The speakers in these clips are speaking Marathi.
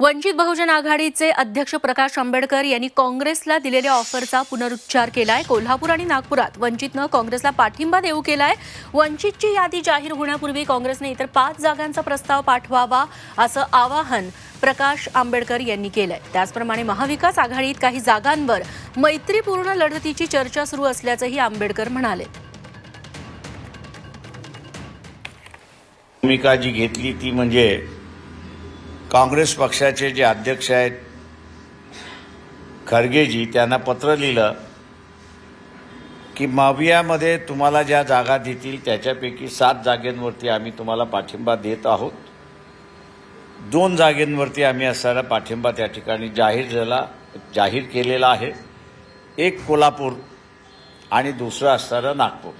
वंचित बहुजन आघाडीचे अध्यक्ष प्रकाश आंबेडकर यांनी काँग्रेसला दिलेल्या ऑफरचा पुनरुच्चार केलाय. कोल्हापूर आणि नागपुरात वंचितनं काँग्रेसला पाठिंबा देऊ केलाय. वंचितची यादी जाहीर होण्यापूर्वी काँग्रेसने इतर पाच जागांचा प्रस्ताव पाठवावा असं आवाहन प्रकाश आंबेडकर यांनी केलंय. त्याचप्रमाणे महाविकास आघाडीत काही जागांवर मैत्रीपूर्ण लढतीची चर्चा सुरू असल्याचंही आंबेडकर म्हणाले. भूमिका जी घेतली ती म्हणजे काँग्रेस पक्षाचे जे अध्यक्ष आहेत खरगेजी त्यांना पत्र लिहिलं की मावियामध्ये तुम्हाला ज्या जागा देतील त्याच्यापैकी सात जागेंवरती आम्ही तुम्हाला पाठिंबा देत आहोत. दोन जागेंवरती आम्ही असणारा पाठिंबा त्या ठिकाणी जाहीर झाला जाहीर केलेला आहे. एक कोल्हापूर आणि दुसरं असणारं नागपूर.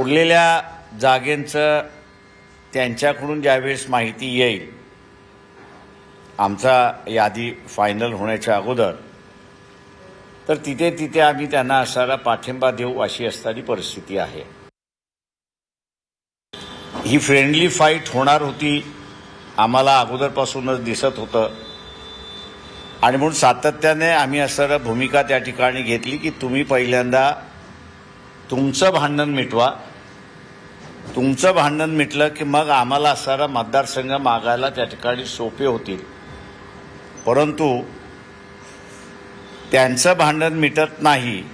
उरलेल्या जागेंचं त्यांच्याकडून ज्यावेळेस माहिती येईल आमचा यादी फायनल होण्याच्या अगोदर तर तिथे तिथे आम्ही त्यांना असणारा पाठिंबा देऊ अशी असणारी परिस्थिती आहे. ही फ्रेंडली फाईट होणार होती आम्हाला अगोदरपासूनच दिसत होतं. आणि म्हणून सातत्याने आम्ही असणारं भूमिका त्या ठिकाणी घेतली की तुम्ही पहिल्यांदा तुमचं भांडण मिटवा तुमचं भांडण मिटलं की मग आम्हाला असणारा मतदारसंघ मागायला त्या ठिकाणी सोपे होतील. परंतु त्यांचं भांडण मिटत नाही.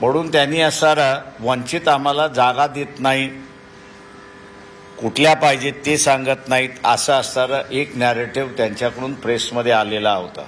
म्हणून त्यांनी असणारा वंचित आम्हाला जागा देत नाही. कुठल्या पाहिजेत ते सांगत नाहीत असं असणारं एक नॅरेटिव्ह त्यांच्याकडून प्रेसमध्ये आलेला होता.